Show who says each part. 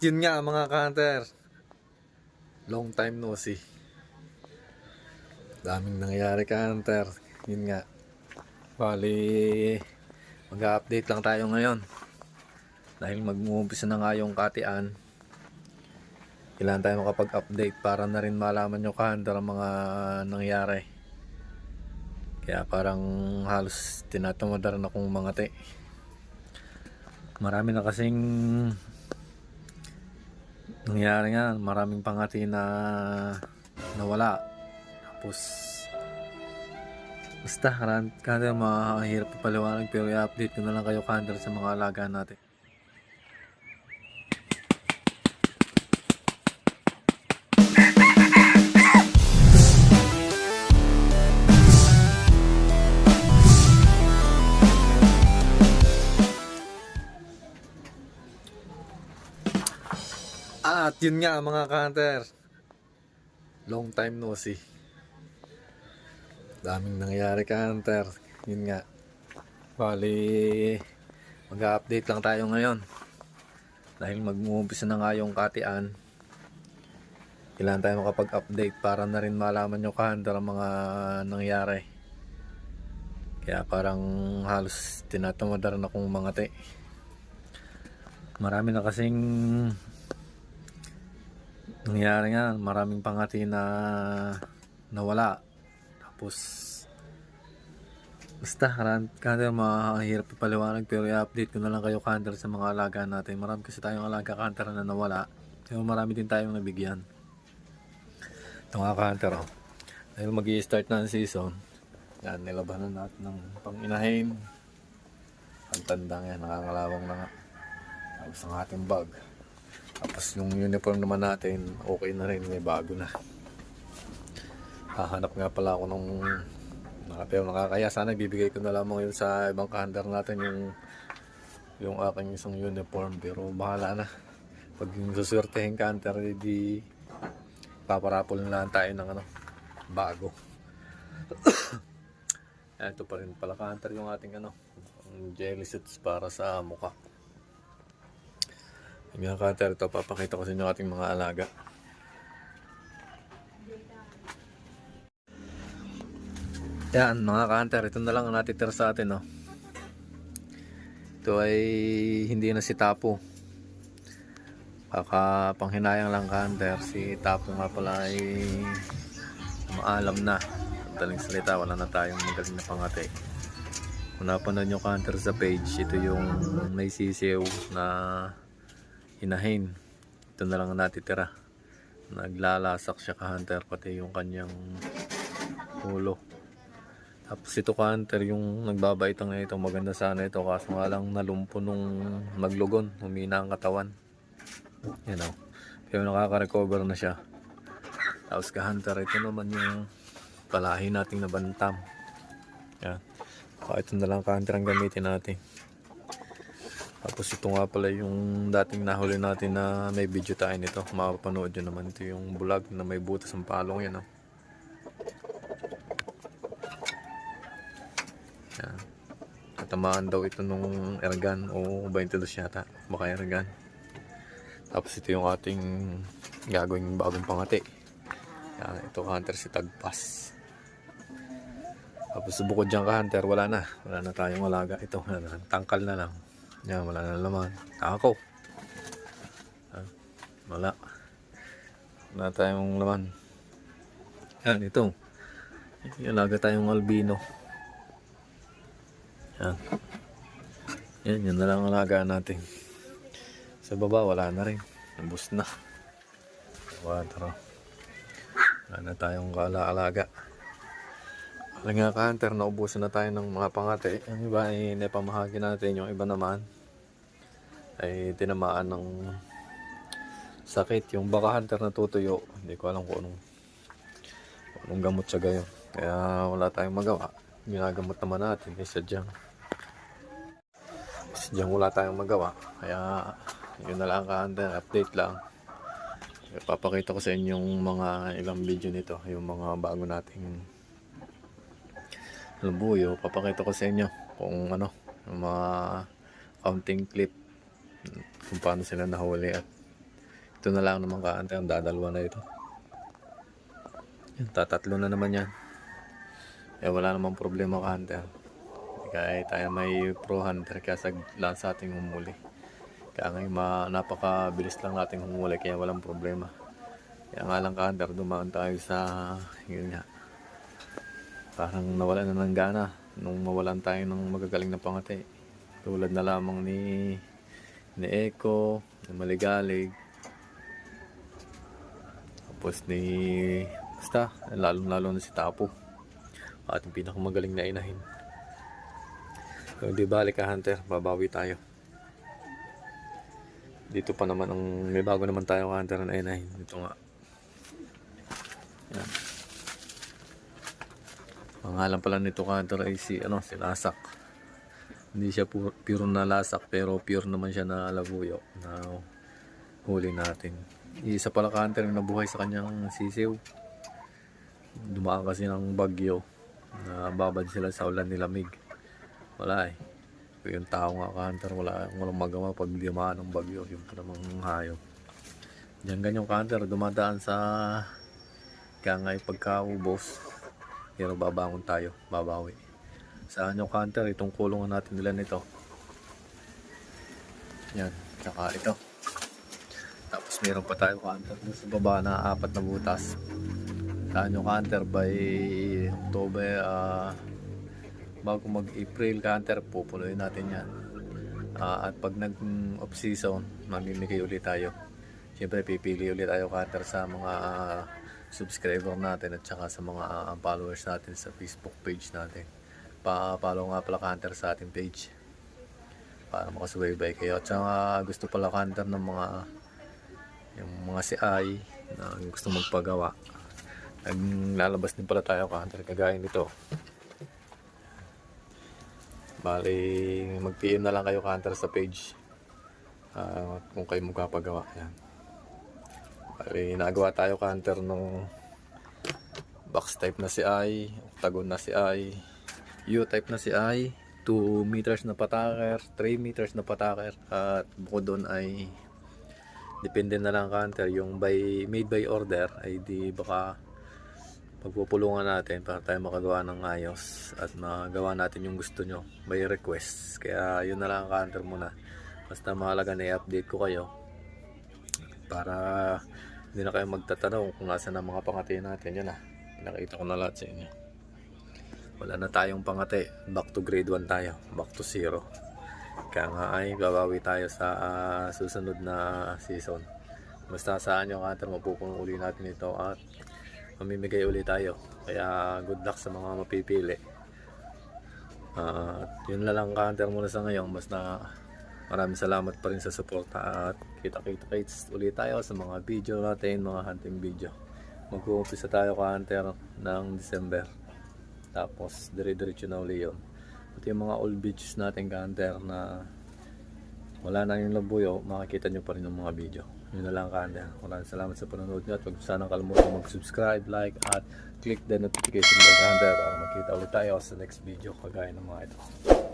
Speaker 1: yun nga mga kanter. Long time no see. Daming nangyayari kanter. Yun nga. Bali, mag-update lang tayo ngayon. Dahil mag-uumpisa na nga yung katian. Kailangan tayo makapag-update para na rin malaman yung kanter ang mga nangyari. Kaya parang halos tinatamad na akong mga te. Marami na kasing nangyari nga, maraming pangati na nawala. Tapos, basta, karan- kada mahirap pa paliwanag pero i-update ko na lang kayo kanter sa mga alaga natin. At yun nga mga kanter. Long time no see. Daming nangyayari kanter. Yun nga. Bali, mag-update lang tayo ngayon. Dahil mag-uumpisa na nga yung katian. Kailangan tayo makapag-update para na rin malaman yung kanter ang mga nangyari. Kaya parang halos tinatamad na rin akong mga te. Marami na kasing nangyari nga, maraming pangati na nawala. Tapos, basta, kanter, mahirap ipaliwanag pero i-update ko na lang kayo kanter sa mga alaga natin. Marami kasi tayong alaga kanter na nawala. Pero marami din tayong nabigyan. Ito nga kanter, oh. Dahil mag start na ang season, yan, nilabanan natin ng panginahin. Ang tanda nga, nakakalawang na nga. Tapos ang ating bag. Tapos yung uniform naman natin, okay na rin, may bago na. Hahanap nga pala ako nung naka- pero nakakaya sana bibigay ko na lamang yun sa ibang kahandar natin yung yung aking isang uniform. Pero bahala na. Pag yung suswertehin ka hunter di paparapol na lang tayo ng ano bago. Ito pa rin pala hunter yung ating ano jelly suits para sa mukha mga cutter, ito papakita ko sa inyo ating mga alaga. Yan, mga cutter, ito na lang ang natitira sa atin, no. Ito ay hindi na si Tapo. Kaka panghinayang lang cutter, si Tapo nga pala ay maalam na. Ang daling salita, wala na tayong magaling na pangate. Kung napanood nyo counter sa page, ito yung may sisiw na hinahin. Ito na lang ang natitira. Naglalasak siya ka hunter pati yung kanyang ulo. Tapos ito ka hunter yung nagbabaitang na ito. Maganda sana ito kaso nga lang nalumpo nung maglugon. Humina ang katawan. Yan o. Pero nakaka-recover na siya. Tapos ka hunter ito naman yung palahi nating nabantam. Yan. So, ito na lang ka hunter ang gamitin natin. Tapos ito nga pala yung dating nahuli natin na may video tayo nito. Makapanood nyo naman ito yung bulag na may butas ng palong yan. Oh. Yan. Natamaan daw ito nung ergan o 22 yata. Baka ergan. Tapos ito yung ating gagawing bagong pangati. Yan, ito hunter si Tagpas. Tapos bukod dyan ka hunter, wala na. Wala na tayong alaga. Ito, tangkal na lang. Yan, wala na laman. Ako. Ah, wala. Wala tayong laman. Yan, ito. Ilaga tayong albino. Yan. Yan, yun na lang ang alaga natin. Sa baba, wala na rin. Nabus na. Wala, na tayong kaala-alaga. Alam nga ka, hunter, naubusan na tayo ng mga pangate. Ang iba ay napamahagi natin. Yung iba naman ay tinamaan ng sakit. Yung baka hunter na tutuyo, hindi ko alam kung anong, kung anong gamot sa gayon. Kaya wala tayong magawa. Ginagamot naman natin. Eh, sadyang, sadyang wala tayong magawa. Kaya yun na lang ka hunter, update lang. Papakita ko sa inyo yung mga ilang video nito. Yung mga bago nating lubuyo, papakita ko sa inyo kung ano, mga counting clip kung paano sila nahuli at Ito na lang naman kaante, ang dadalwa na ito. Yan, tatatlo na naman yan. Eh wala namang problema ka hunter. Kaya tayo may pro hunter kaya sa lang ating humuli. Kaya ngayon ma, napakabilis lang nating humuli kaya walang problema. Kaya nga lang ka hunter, dumaan tayo sa yun nga. Parang nawala na ng gana nung mawalan tayo ng magagaling na pangati. Tulad na lamang ni ni Eko, ni Maligalig, tapos ni basta lalo lalo na si Tapo. Ating pinakamagaling na inahin. Kung di balik ka hunter babawi tayo. Dito pa naman ang may bago naman tayo hunter na inahin. Ito nga. Yan pangalan pala nito hunter ay si ano si Lasak. Hindi siya pure, na lasak pero pure naman siya na labuyo na huli natin. Isa pala hunter yung nabuhay sa kanyang sisiw. Dumaan kasi ng bagyo na babad sila sa ulan nilamig wala eh. Yung tao nga hunter wala walang magawa pag dumaan ng bagyo yung pa namang hayop. Diyan ganyang hunter dumadaan sa kaya nga pagkaubos pero babangon tayo. Babawi. Saan yung hunter itong kulungan natin nila nito. Yan. Tsaka ito. Tapos meron pa tayo hunter dun sa baba na apat na butas. Saan yung hunter by October ah, bago mag April hunter pupunuin natin yan. Ah, at pag nag off season mamimigay ulit tayo. Siyempre pipili ulit tayo hunter sa mga ah, subscriber natin at saka sa mga ah, followers natin sa Facebook page natin. Pa-follow nga pala hunter sa ating page. Para makasubaybay kayo. At saka gusto pala hunter ng mga yung mga Ai na gusto magpagawa. Naglalabas din pala tayo hunter kagaya nito. Bali mag PM na lang kayo hunter sa page. Ah, kung kayo magpapagawa. Yan bali nagawa tayo hunter ng box type na si I octagon na si I U type na si I 2 meters na pataker 3 meters na pataker at bukod doon ay depende na lang counter yung by made by order ay di baka pagpupulungan natin para tayo makagawa ng ayos at magawa natin yung gusto nyo by request. Kaya yun na lang ang counter muna. Basta mahalaga na i-update ko kayo para hindi na kayo magtatanong kung nasa na mga pangati natin yun na nakita ko na lahat sa inyo wala na tayong pangati back to grade 1 tayo back to 0 kaya nga ay babawi tayo sa ah, susunod na season. Basta saan yung counter mapupuno uli natin ito at mamimigay uli tayo. Kaya good luck sa mga mapipili. At yun na lang counter muna sa ngayon. Basta maraming salamat pa rin sa suporta at kita-kita kits uli tayo sa mga video natin, mga hunting video. Mag-uumpisa tayo counter ng December. Tapos dire-diretso na uli yun. At yung mga old beaches natin kanter na wala na yung labuyo, makikita nyo pa rin yung mga video. Yun na lang kanter. Maraming salamat sa panonood nyo at huwag sana kalimutan mag-subscribe, like at click the notification bell kanter para makita ulit tayo sa next video kagaya ng mga ito.